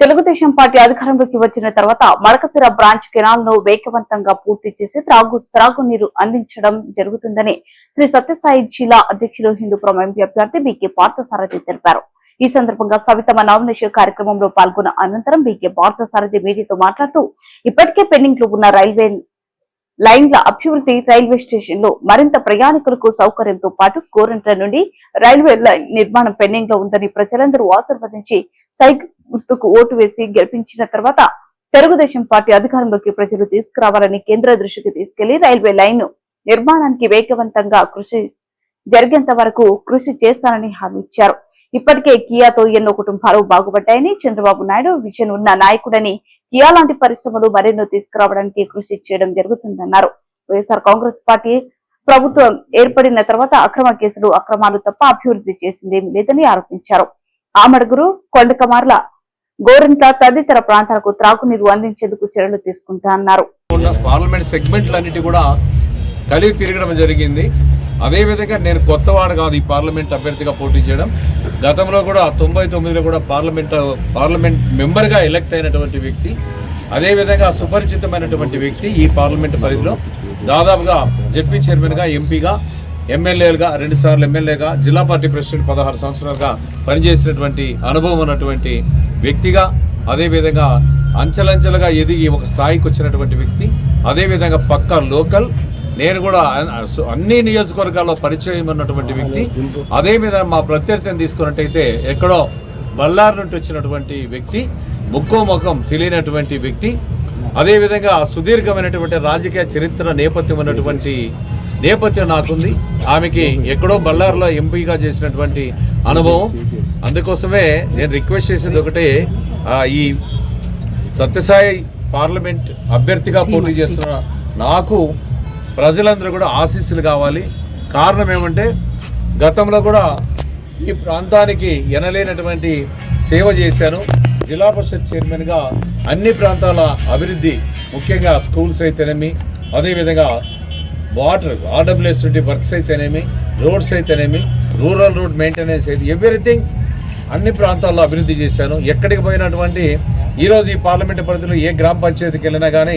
Telugu Desam party అధికారంలోకి వచ్చిన తర్వాత మడకసిర బ్రాంచ్ కెనాల్ను వేగవంతంగా పూర్తి చేసి త్రాగు సాగునీరు అందించడం జరుగుతుందని శ్రీ సత్యసాయి జిల్లా అధ్యక్షులు హిందూపురం ఎంపీ అభ్యర్థి బీకే పార్థసారథి తెలిపారు. ఈ సందర్భంగా సవితమ్మ నామినేషన్ కార్యక్రమంలో పాల్గొన్న అనంతరం బీకే పార్థసారథి మీడియాతో మాట్లాడుతూ ఇప్పటికే పెండింగ్లో ఉన్న రైల్వే లైన్ల అభివృద్ధి రైల్వే స్టేషన్లో మరింత ప్రయాణికులకు సౌకర్యంతో పాటు కోరంట్ల నుండి రైల్వే లైన్ నిర్మాణం పెండింగ్లో ఉందని ప్రజలందరూ ఆశీర్వదించి సైకిల్ గుర్తుకు ఓటు వేసి గెలిపించిన తర్వాత తెలుగుదేశం పార్టీ అధికారంలోకి ప్రజలు తీసుకురావాలని కేంద్ర దృష్టికి తీసుకెళ్ళి రైల్వే లైన్ నిర్మాణానికి వేగవంతంగా కృషి జరిగేంత వరకు కృషి చేస్తానని హామీ ఇచ్చారు. ఇప్పటికే కియాతో ఎన్నో కుటుంబాలు బాగుపడ్డాయని చంద్రబాబు నాయుడు విజన్ ఉన్న నాయకుడని కియా లాంటి పరిశ్రమలు మరెన్నో తీసుకురావడానికి కృషి చేయడం జరుగుతుందన్నారు. వైఎస్ఆర్ కాంగ్రెస్ పార్టీ ప్రభుత్వం ఏర్పడిన తర్వాత అక్రమ కేసులు అక్రమాలు తప్ప అభివృద్ధి చేసిందేమీ లేదని ఆరోపించారు. ఆమడుగురు కొండకమార్ల గోరంట్ల తదితర ప్రాంతాలకు త్రాగునీరు అందించేందుకు చర్యలు తీసుకుంటా అన్నారు పార్లమెంట్ సెగ్మెంట్లన్నిటి కూడా కలిగి తిరగడం జరిగింది. అదేవిధంగా నేను కొత్తవాడు కాదు ఈ పార్లమెంట్ అభ్యర్థిగా పోటీ చేయడం. గతంలో కూడా తొంభై తొమ్మిదిలో కూడా పార్లమెంట్ పార్లమెంట్ మెంబర్గా ఎలక్ట్ అయినటువంటి వ్యక్తి అదేవిధంగా సుపరిచితమైనటువంటి వ్యక్తి ఈ పార్లమెంట్ పరిధిలో. దాదాపుగా జెడ్పీ చైర్మన్గా ఎంపీగా ఎమ్మెల్యేలుగా రెండుసార్లు ఎమ్మెల్యేగా జిల్లా పార్టీ ప్రెసిడెంట్ పదహారు సంవత్సరాలుగా పనిచేసినటువంటి అనుభవం ఉన్నటువంటి వ్యక్తిగా అదేవిధంగా అంచెలంచెలుగా ఎదిగి ఒక స్థాయికి వచ్చినటువంటి వ్యక్తి అదేవిధంగా పక్క లోకల్ నేను కూడా అన్- అన్ని నియోజకవర్గాల్లో పరిచయం ఉన్నటువంటి వ్యక్తి. అదేవిధంగా మా ప్రత్యర్థిని తీసుకున్నట్టయితే ఎక్కడో బళ్ళారి నుండి వచ్చినటువంటి వ్యక్తి ముక్కో ముఖం తెలియనటువంటి వ్యక్తి. అదేవిధంగా సుదీర్ఘమైనటువంటి రాజకీయ చరిత్ర నేపథ్యం ఉన్నటువంటి నేపథ్యం నాకుంది. ఆమెకి ఎక్కడో బళ్ళారిలో ఎంపీగా చేసినటువంటి అనుభవం. అందుకోసమే నేను రిక్వెస్ట్ చేసేది ఒకటే ఆ, ఈ సత్యసాయి పార్లమెంట్ అభ్యర్థిగా పోటీ చేస్తున్న నాకు ప్రజలందరూ కూడా ఆశీస్సులు కావాలి. కారణం ఏమంటే గతంలో కూడా ఈ ప్రాంతానికి ఎనలేనటువంటి సేవ చేశాను. జిల్లా పరిషత్ చైర్మన్గా అన్ని ప్రాంతాల అభివృద్ధి ముఖ్యంగా స్కూల్స్ అయితేనేమి అదేవిధంగా వాటర్ ఆర్డబ్ల్యూఎస్ వర్క్స్ అయితేనేమి రోడ్స్ అయితేనేమి రూరల్ రోడ్ మెయింటెనెన్స్ అయితే ఎవ్రీథింగ్ అన్ని ప్రాంతాల్లో అభివృద్ధి చేశాను. ఎక్కడికి పోయినటువంటి ఈరోజు ఈ పార్లమెంట్ పరిధిలో ఏ గ్రామ పంచాయతీకి వెళ్ళినా కానీ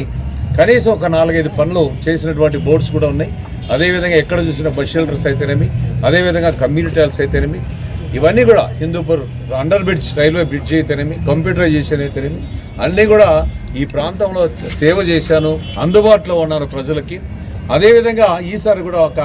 కనీసం ఒక నాలుగైదు పనులు చేసినటువంటి బోర్డ్స్ కూడా ఉన్నాయి. అదేవిధంగా ఎక్కడ చూసిన బస్ షెల్టర్స్ అయితేనేమి అదేవిధంగా కమ్యూనిటీ హాల్స్ అయితేనేమి ఇవన్నీ కూడా Hindupur under bridge railway bridge అయితేనేమి కంప్యూటరైజేషన్ అయితేనేమి అన్నీ కూడా ఈ ప్రాంతంలో సేవ చేశాను అందుబాటులో ఉన్నారు ప్రజలకి. అదేవిధంగా ఈసారి కూడా ఒక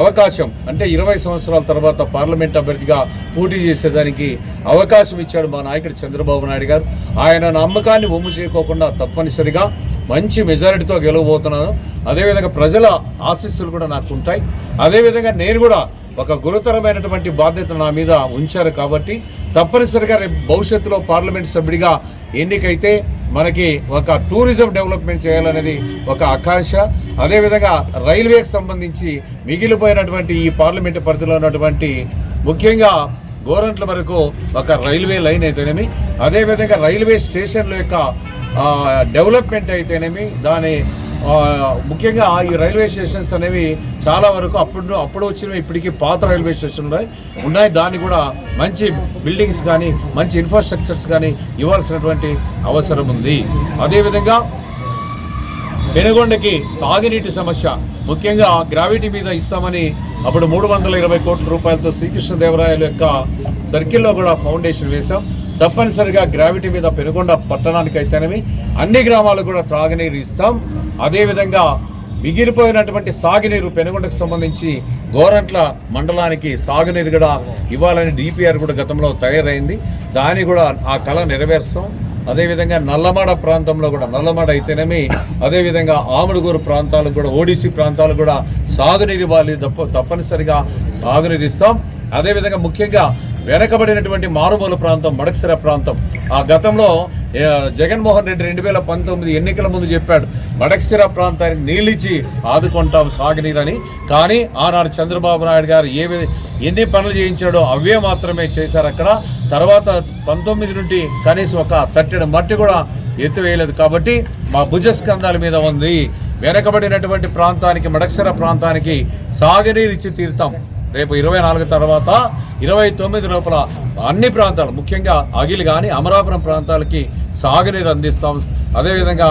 అవకాశం అంటే ఇరవై సంవత్సరాల తర్వాత పార్లమెంట్ అభ్యర్థిగా పోటీ చేసేదానికి అవకాశం ఇచ్చాడు మా నాయకుడు చంద్రబాబు నాయుడు గారు. ఆయన నమ్మకాన్ని ఒమ్ము చేయకోకుండా తప్పనిసరిగా మంచి మెజారిటీతో గెలవబోతున్నాను. అదేవిధంగా ప్రజల ఆశీస్సులు కూడా నాకు ఉంటాయి అదేవిధంగా నేను కూడా ఒక గురుతరమైనటువంటి బాధ్యత నా మీద ఉంచారు కాబట్టి తప్పనిసరిగా రేపు భవిష్యత్తులో పార్లమెంట్ సభ్యుడిగా ఎన్నికైతే మనకి ఒక టూరిజం డెవలప్మెంట్ చేయాలనేది ఒక ఆకాంక్ష. అదేవిధంగా రైల్వేకి సంబంధించి మిగిలిపోయినటువంటి ఈ పార్లమెంట్ పరిధిలో ఉన్నటువంటి ముఖ్యంగా గోరంట్ల వరకు ఒక రైల్వే లైన్ అయితేనేమి అదేవిధంగా రైల్వే స్టేషన్ల యొక్క డెవలప్మెంట్ అయితేనేమి దాని ఆ, ముఖ్యంగా ఈ రైల్వే స్టేషన్స్ అనేవి చాలా వరకు అప్పుడు అప్పుడు వచ్చినవి ఇప్పటికీ పాత రైల్వే స్టేషన్ ఉన్నాయి. ఉన్నాయి దాన్ని కూడా మంచి బిల్డింగ్స్ కానీ మంచి ఇన్ఫ్రాస్ట్రక్చర్స్ కానీ ఇవ్వాల్సినటువంటి అవసరం ఉంది. అదేవిధంగా పెనుగొండకి తాగునీటి సమస్య ముఖ్యంగా గ్రావిటీ మీద ఇస్తామని అప్పుడు మూడు వందల ఇరవై కోట్ల రూపాయలతో శ్రీకృష్ణదేవరాయల యొక్క సర్కిల్లో కూడా ఫౌండేషన్ వేశాం. తప్పనిసరిగా గ్రావిటీ మీద పెనుగొండ పట్టణానికి అయితేనేమి అన్ని గ్రామాలకు కూడా త్రాగునీరు ఇస్తాం. అదేవిధంగా మిగిలిపోయినటువంటి సాగునీరు పెనుగొండకు సంబంధించి గోరంట్ల మండలానికి సాగునీరు కూడా ఇవ్వాలని డిపిఆర్ కూడా గతంలో తయారైంది. దాన్ని కూడా ఆ కళ నెరవేరుస్తాం. అదేవిధంగా నల్లమాడ ప్రాంతంలో కూడా నల్లమాడ అయితేనేమి అదేవిధంగా ఆముడుగూరు ప్రాంతాలకు కూడా ఓడిసి ప్రాంతాలకు కూడా సాగునీరు ఇవ్వాలి. తప్ప తప్పనిసరిగా సాగునీరు ఇస్తాం. అదేవిధంగా ముఖ్యంగా వెనకబడినటువంటి మారుమూల ప్రాంతం మడకసిర ప్రాంతం. ఆ గతంలో జగన్మోహన్ రెడ్డి రెండు వేల పంతొమ్మిది ఎన్నికల ముందు చెప్పాడు మడకసిర ప్రాంతానికి నీళ్ళిచ్చి ఆదుకుంటాం సాగునీరని. కానీ ఆనాడు చంద్రబాబు నాయుడు గారు ఏ ఎన్ని పనులు చేయించాడో అవే మాత్రమే చేశారు అక్కడ. తర్వాత పంతొమ్మిది నుండి కనీసం ఒక తట్టెడు మట్టి కూడా ఎత్తివేయలేదు కాబట్టి మా భుజస్కంధాల మీద ఉంది. వెనకబడినటువంటి ప్రాంతానికి మడక్సిర ప్రాంతానికి సాగునీరు ఇచ్చి తీరుతాం. రేపు ఇరవై నాలుగు తర్వాత ఇరవై తొమ్మిది లోపల అన్ని ప్రాంతాలు ముఖ్యంగా అగిలి కానీ అమరాపురం ప్రాంతాలకి సాగునీరు అందిస్తాం. అదేవిధంగా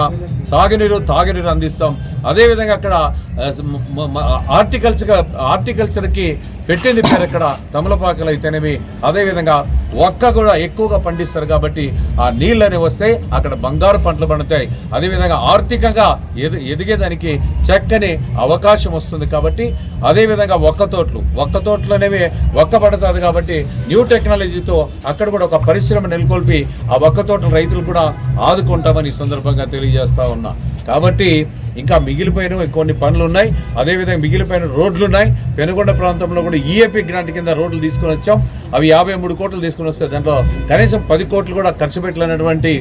సాగునీరు తాగునీరు అందిస్తాం. అదేవిధంగా అక్కడ హార్టికల్చర్ హార్టికల్చర్కి పెట్టింది పేరు అక్కడ తమలపాకలు అయితేనేవి అదేవిధంగా ఒక్క కూడా ఎక్కువగా పండిస్తారు కాబట్టి ఆ నీళ్ళని వస్తే అక్కడ బంగారు పంటలు పండుతాయి. అదేవిధంగా ఆర్థికంగా ఎదు ఎదిగేదానికి చక్కని అవకాశం వస్తుంది కాబట్టి అదేవిధంగా ఒక్క తోటలు. ఒక్క తోటలు అనేవి ఒక్క పడుతుంది కాబట్టి న్యూ టెక్నాలజీతో అక్కడ కూడా ఒక పరిశ్రమ నెలకొల్పి ఆ ఒక్క తోటల రైతులు కూడా ఆదుకుంటామని ఈ సందర్భంగా తెలియజేస్తా ఉన్నా. కాబట్టి ఇంకా మిగిలిపోయిన కొన్ని పనులు ఉన్నాయి అదేవిధంగా మిగిలిపోయిన రోడ్లు ఉన్నాయి పెనుగొండ ప్రాంతంలో కూడా ఈఏపీ గ్రాంట్ కింద రోడ్లు తీసుకొని వచ్చాం. అవి యాభై మూడు కోట్లు తీసుకొని వస్తే దాంట్లో కనీసం పది కోట్లు కూడా ఖర్చు పెట్టలేనటువంటి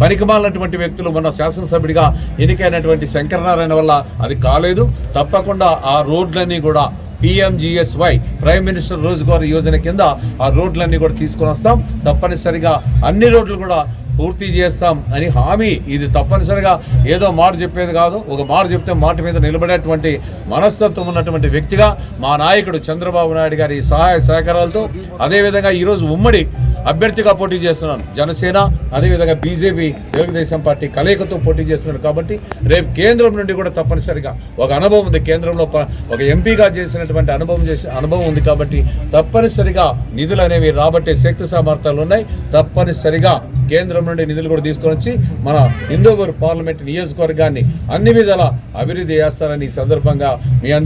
పనికిమాలినటువంటి వ్యక్తులు మన శాసనసభ్యుడిగా ఎన్నికైనటువంటి శంకరనారాయణ వల్ల అది కాలేదు. తప్పకుండా ఆ రోడ్లన్నీ కూడా P M G S Y prime minister రోజుగారు Yojana కింద ఆ రోడ్లన్నీ కూడా తీసుకొని వస్తాం. తప్పనిసరిగా అన్ని రోడ్లు కూడా పూర్తి చేస్తాం అని హామీ. ఇది తప్పనిసరిగా ఏదో మాట చెప్పేది కాదు. ఒక మాట చెప్తే మాట మీద నిలబడేటువంటి మనస్తత్వం ఉన్నటువంటి వ్యక్తిగా మా నాయకుడు చంద్రబాబు నాయుడు గారి సహాయ సహకారాలతో అదేవిధంగా ఈరోజు ఉమ్మడి అభ్యర్థిగా పోటీ చేస్తున్నాను జనసేన అదేవిధంగా బీజేపీ తెలుగుదేశం పార్టీ కలయికతో పోటీ చేస్తున్నాడు కాబట్టి రేపు కేంద్రం నుండి కూడా తప్పనిసరిగా ఒక అనుభవం ఉంది. కేంద్రంలో ఒక ఎంపీగా చేసినటువంటి అనుభవం చేసే అనుభవం ఉంది కాబట్టి తప్పనిసరిగా నిధులు అనేవి రాబట్టే శక్తి సామర్థ్యాలు ఉన్నాయి. తప్పనిసరిగా కేంద్రం నుండి నిధులు కూడా తీసుకొని వచ్చి మన హిందూపూర్ పార్లమెంట్ నియోజకవర్గాన్ని అన్ని విధాల అభివృద్ధి చేస్తారని ఈ సందర్భంగా మీ